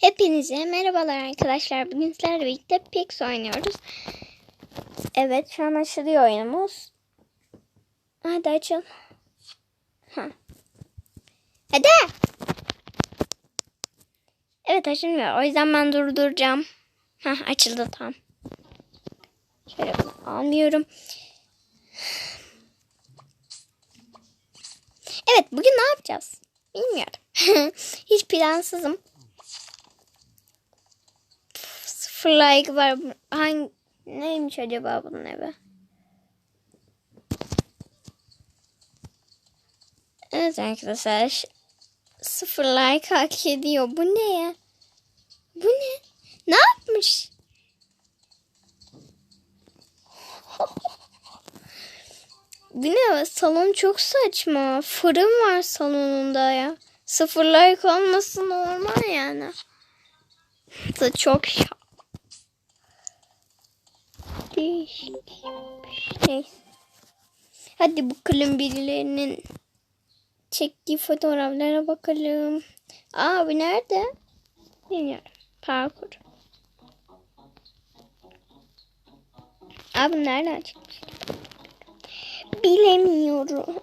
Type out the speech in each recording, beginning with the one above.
Hepinize merhabalar arkadaşlar. Bugün sizlerle birlikte Pix oynuyoruz. Evet şu an açılıyor oyunumuz. Hadi açıl. Ha. Hadi. Evet açılmıyor. O yüzden ben durduracağım. Ha açıldı tam. Şöyle almıyorum. Evet bugün ne yapacağız? Bilmiyorum. Hiç plansızım. Like var. Hangi neymiş acaba bunun evi? Evet arkadaşlar. Sıfır like hak ediyor. Bu ne ya? Bu ne? Ne yapmış? Bu ne? Salon çok saçma. Fırın var salonunda ya. Sıfır like olması normal yani. Çok şak. Neyse. Hadi bakalım birilerinin çektiği fotoğraflara bakalım. Aa bu nerede? Bilmiyorum. Parkur. Aa bu nereden çıkmış? Bilemiyorum.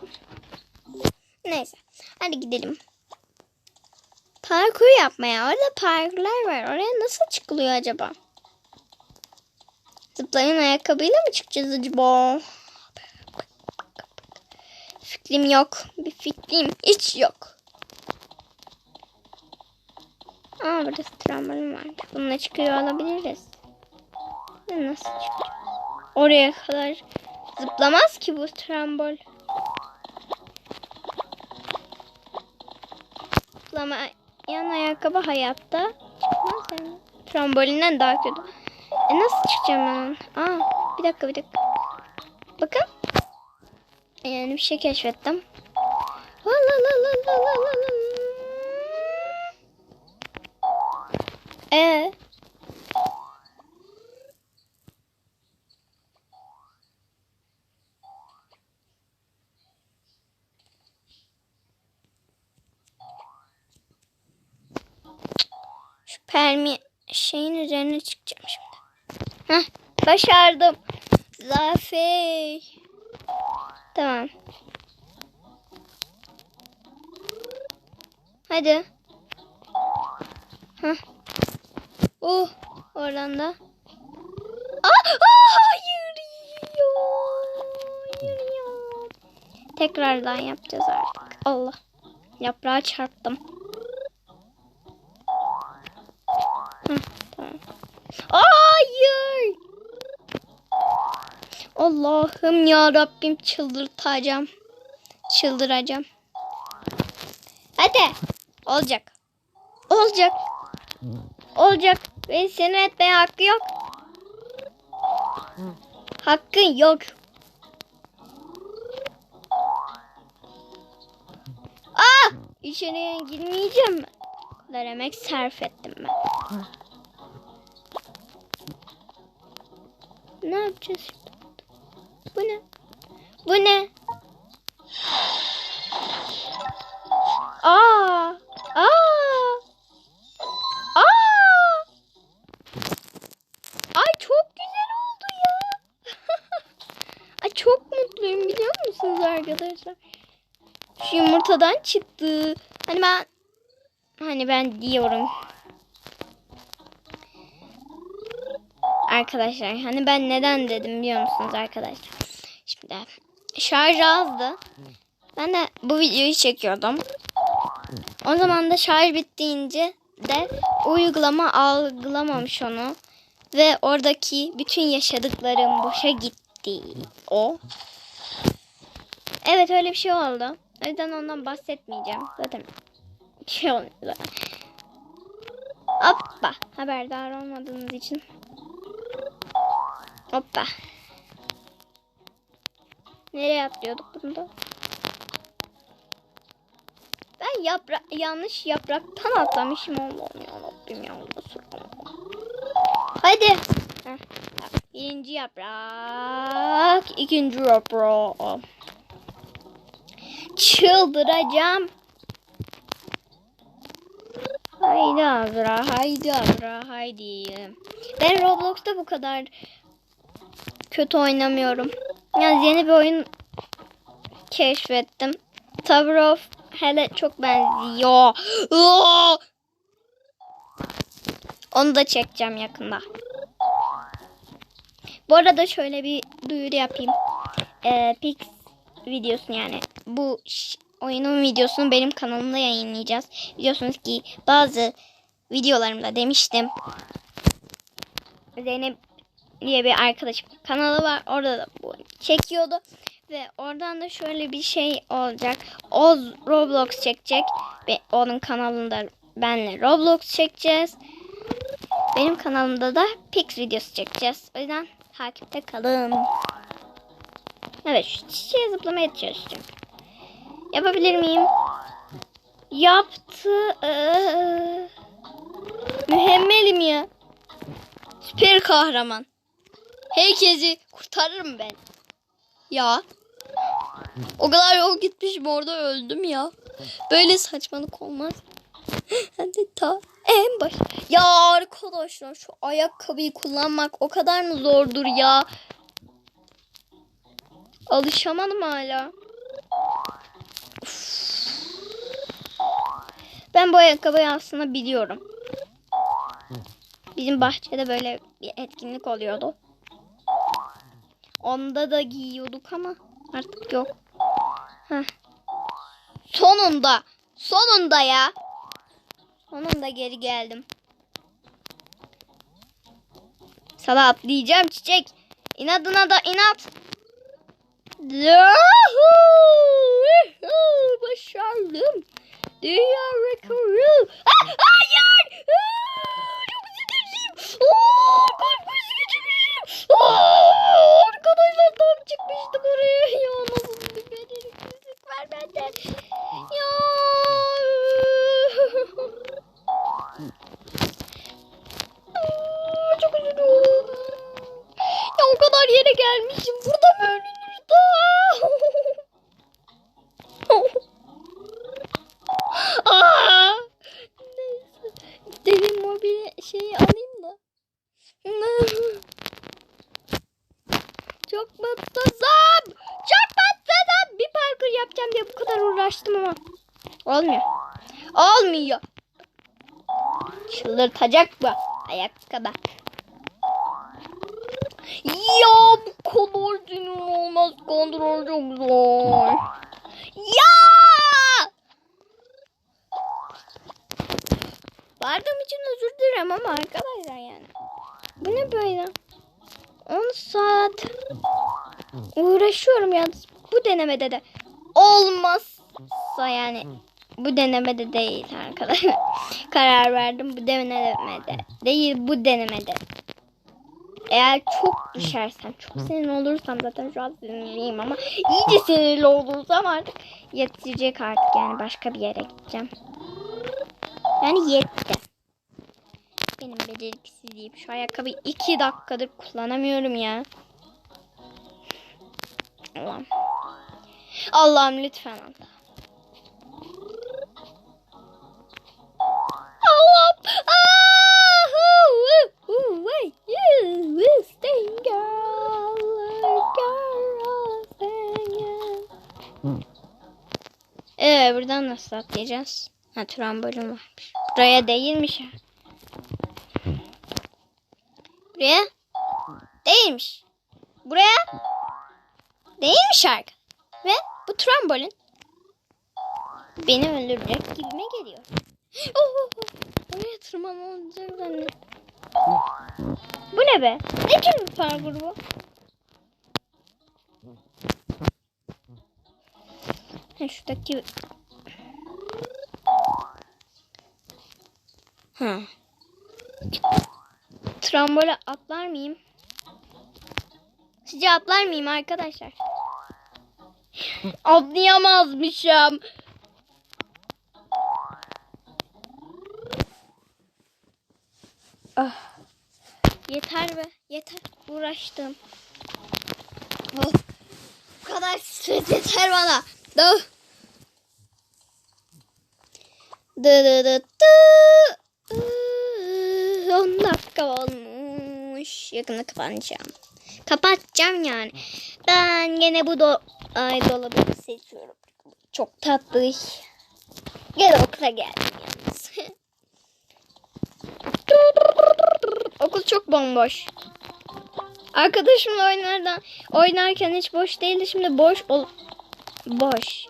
Neyse. Hadi gidelim. Parkur yapmaya. Orada parkurlar var. Oraya nasıl çıkılıyor acaba? Zıplayan ayakkabıyla mı çıkacağız acaba? Fikrim yok. Bir fikrim hiç yok. Aa burada trambolin var. Bununla çıkıyor olabiliriz. Nasıl çıkıyor? Oraya kadar zıplamaz ki bu trambol. Zıplamayan ayakkabı hayatta çıkmaz yani. Trambolinden daha kötü. E nasıl çıkacağım ben? Aa bir dakika bir dakika. Bakın. Yani bir şey keşfettim. La la la la la la la la. Ee? Şu permi şeyin üzerine çıkacağım şimdi. Heh, başardım. Zafer. Tamam. Hadi. Heh. Oh, oradan da. Aa, aa, hayır ya. Hayır. Tekrardan yapacağız artık. Allah. Yaprağa çarptım. Heh, tamam. Hayır. Allah'ım ya Rabbim çıldırtacağım. Çıldıracağım. Hadi. Olacak. Olacak. Olacak. Beni sinir etmeye hakkı yok. Hakkın yok. Aa! İçeriye girmeyeceğim? O kadar emek sarf ettim ben. Ne yapacağız şimdi? Bu ne? Bu ne? Aa! Aa! Aa! Ay çok güzel oldu ya. Ay çok mutluyum biliyor musunuz arkadaşlar? Şu yumurtadan çıktı. Hani ben hani ben diyorum. Arkadaşlar hani ben neden dedim biliyor musunuz arkadaşlar? Şimdi şarj azdı. Ben de bu videoyu çekiyordum. O zaman da şarj bittiğince de uygulama algılamamış onu. Ve oradaki bütün yaşadıklarım boşa gitti. O. Evet öyle bir şey oldu. O yüzden ondan bahsetmeyeceğim. Zaten bir şey olmuyor. Hoppa. Haberdar olmadığınız için. Hoppa. Nereye atlıyorduk bunda? Ben yapra yanlış yapraktan atlamışım Allah'ım ya Rabbim ya Hadi. Heh. Birinci yaprak. ikinci yaprak. Çıldıracağım. Haydi Azra, haydi Azra, haydi. Ben Roblox'ta bu kadar kötü oynamıyorum. Yani yeni bir oyun keşfettim. Tower of hele çok benziyor. Onu da çekeceğim yakında. Bu arada şöyle bir duyuru yapayım. Ee, Pix videosunu yani bu oyunun videosunu benim kanalımda yayınlayacağız. Biliyorsunuz ki bazı videolarımda demiştim. Zeynep diye bir arkadaşım kanalı var. Orada da bu çekiyordu. Ve oradan da şöyle bir şey olacak. O Roblox çekecek. Ve onun kanalında benle Roblox çekeceğiz. Benim kanalımda da Pix videosu çekeceğiz. O yüzden takipte kalın. Evet şu çiçeğe zıplamaya çalışacağım. Yapabilir miyim? Yaptı. Ee, mühemmelim ya. Süper kahraman. Herkesi kurtarırım ben. Ya. O kadar yol gitmişim orada öldüm ya. Böyle saçmalık olmaz. Hem de ta en baş. Ya arkadaşlar şu ayakkabıyı kullanmak o kadar mı zordur ya? Alışamadım hala. Ben bu ayakkabıyı aslında biliyorum. Bizim bahçede böyle bir etkinlik oluyordu. Onda da giyiyorduk ama artık yok. Heh. Sonunda. Sonunda ya. Sonunda geri geldim. Sana atlayacağım çiçek. İnadına da inat. Başardım. Dünya rekoru. Ah, hayır! Ah, Çok sinirliyim. Oh, kalp krizi geçirmişim. Oh, arkadaşlar tam çıkmıştım oraya. Ya nasıl bir beceriksizlik var bende. Ya. Aa, Çok üzülüyorum. Ya o kadar yere gelmişim. Burada mı ölünür daha? Aa! Neyse. Derin mobil şeyi alayım da. Çok mutsuzum. Çok mutsuzum. Bir parkur yapacağım diye bu kadar uğraştım ama. Olmuyor. Olmuyor. Çıldırtacak bu ayakkabı. Ya bu kadar sinir olmaz. Kontrol çok zor. Ya! Vardığım için özür dilerim ama arkadaşlar yani. Bu ne böyle? 10 saat uğraşıyorum ya. Bu denemede de olmazsa yani bu denemede değil arkadaşlar. Karar verdim bu denemede değil bu denemede. Eğer çok düşersem, çok sinirli olursam zaten şu an sinirliyim ama iyice sinirli olursam artık yetecek artık yani başka bir yere gideceğim. Yani yetti. Benim beceriksizliğim. Şu ayakkabıyı iki dakikadır kullanamıyorum ya. Allah'ım. Allah'ım lütfen Allah. Ee, buradan nasıl atlayacağız? Ha trambolin varmış. Buraya değilmiş ya. Buraya değilmiş. Buraya değilmiş arka. Ve bu trambolin beni öldürecek gibime geliyor. Oh, oh, oh. Buraya tırmanılacak zannettim. Bu ne be? Ne tür bir parkur bu? Ha, şuradaki... Ha. Trambole atlar mıyım? Sizce atlar mıyım arkadaşlar? Atlayamazmışım. Ah. Yeter be. Yeter. Uğraştım. Oh. Bu kadar stres yeter bana. Dı. Dı dı dı dı. 10 dakika olmuş. Yakında kapanacağım. Kapatacağım yani. Ben gene bu do ay dolabı seçiyorum. Çok tatlı. Gel okula geldim yalnız. Okul çok bomboş. Arkadaşımla oynardan oynarken hiç boş değildi. Şimdi boş ol boş.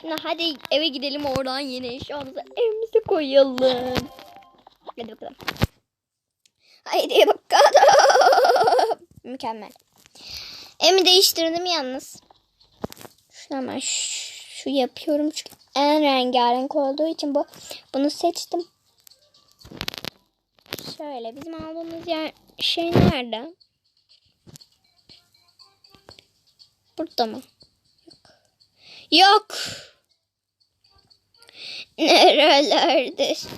Şimdi hadi eve gidelim oradan yeni eşyamızı evimize koyalım. Hadi. Haydi bakalım. Mükemmel. Evimi değiştirdim yalnız. Şunu hemen şu yapıyorum çünkü en rengarenk olduğu için bu bunu seçtim. Şöyle bizim aldığımız yer şey nerede? Burada mı? Yok. Yok. Nerelerdesin?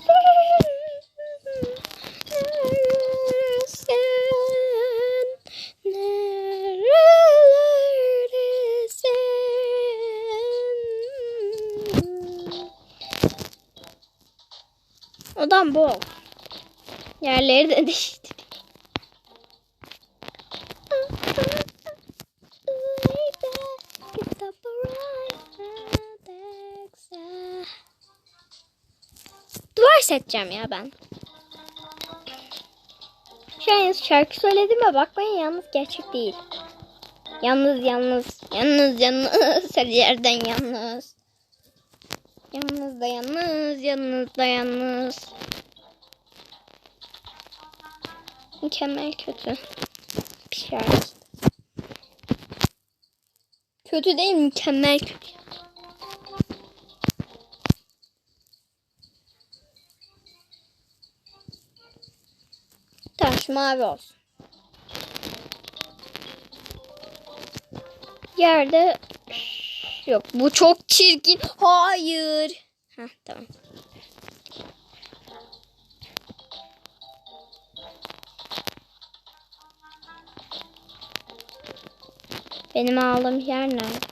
Odam bu. Yerleri de değişti. Duvar seçeceğim ya ben. An şarkı söyledim mi bakmayın yalnız gerçek değil. Yalnız yalnız yalnız yalnız her yerden yalnız. Yalnız da yalnız yalnız da yalnız. Mükemmel kötü. Bir şarkı. Kötü değil mükemmel kötü. Mavi olsun. Yerde yok. Bu çok çirkin. Hayır. Heh, tamam. Benim aldığım yer nerede?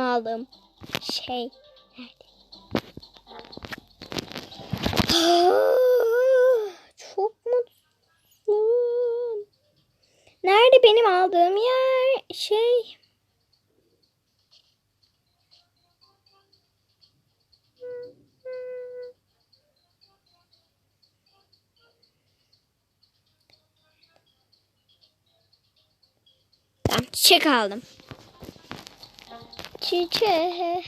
Aldığım şey nerede? Çok mutluyum. Nerede benim aldığım yer? Şey. Tamam çiçek aldım. Çiçek.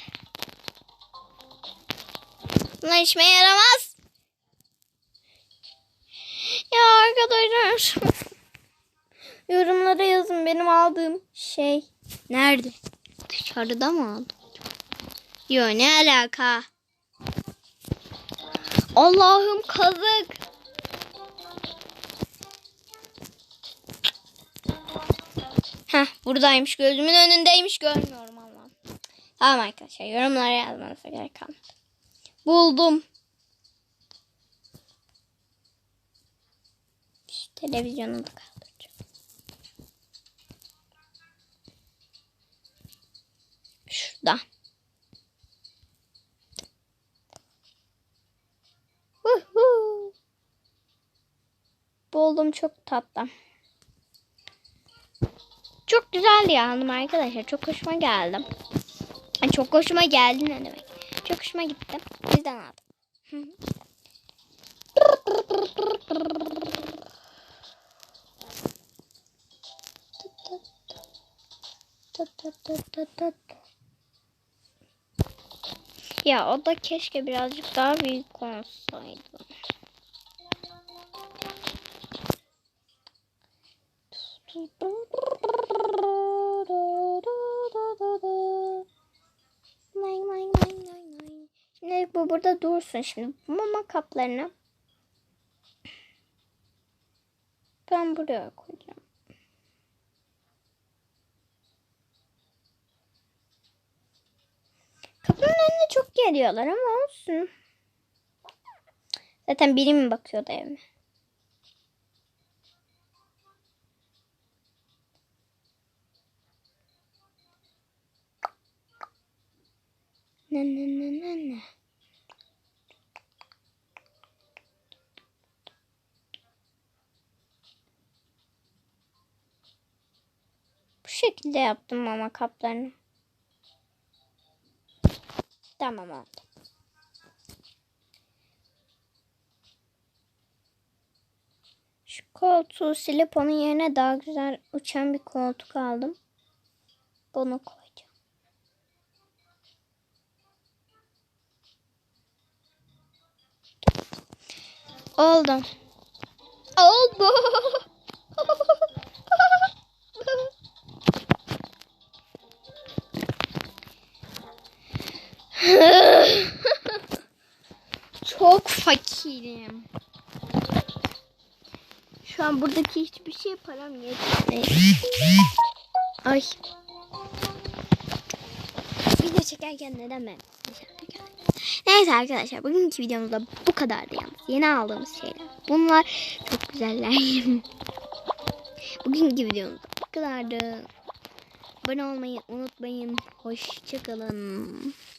Bunlar işime yaramaz. Ya arkadaşlar. Yorumlara yazın benim aldığım şey nerede? Dışarıda mı aldım? Yo ne alaka? Allah'ım kazık. Heh buradaymış gözümün önündeymiş görmüyorum Tamam arkadaşlar yorumlara yazmanıza gerek kalmadı. Buldum. Şu televizyonu da kaldıracağım. Şurada. Huhu. Buldum çok tatlı. Çok güzel ya hanım arkadaşlar. Çok hoşuma geldi. Ay, Çok hoşuma geldi ne demek. Çok hoşuma gitti. O yüzden aldım. Ya o da keşke birazcık daha büyük olsaydı. Burada dursun şimdi. Mama kaplarını ben buraya koyacağım. Kapının önüne Çok geliyorlar ama olsun. Zaten biri mi bakıyordu evime? Ne ne ne ne ne. Şekilde yaptım mama kaplarını. Tamam oldu. Şu koltuğu silip onun yerine daha güzel uçan bir koltuk aldım. Bunu koyacağım. Oldu. Oldu. Çok fakirim. Şu an buradaki hiçbir şey param yetmiyor. Ay. Video çekerken neden ben? Neyse arkadaşlar bugünkü videomuzda bu kadardı yalnız. Yeni aldığımız şeyler. Bunlar çok güzeller. bugünkü videomuzda bu kadardı. Abone olmayı unutmayın. Hoşçakalın.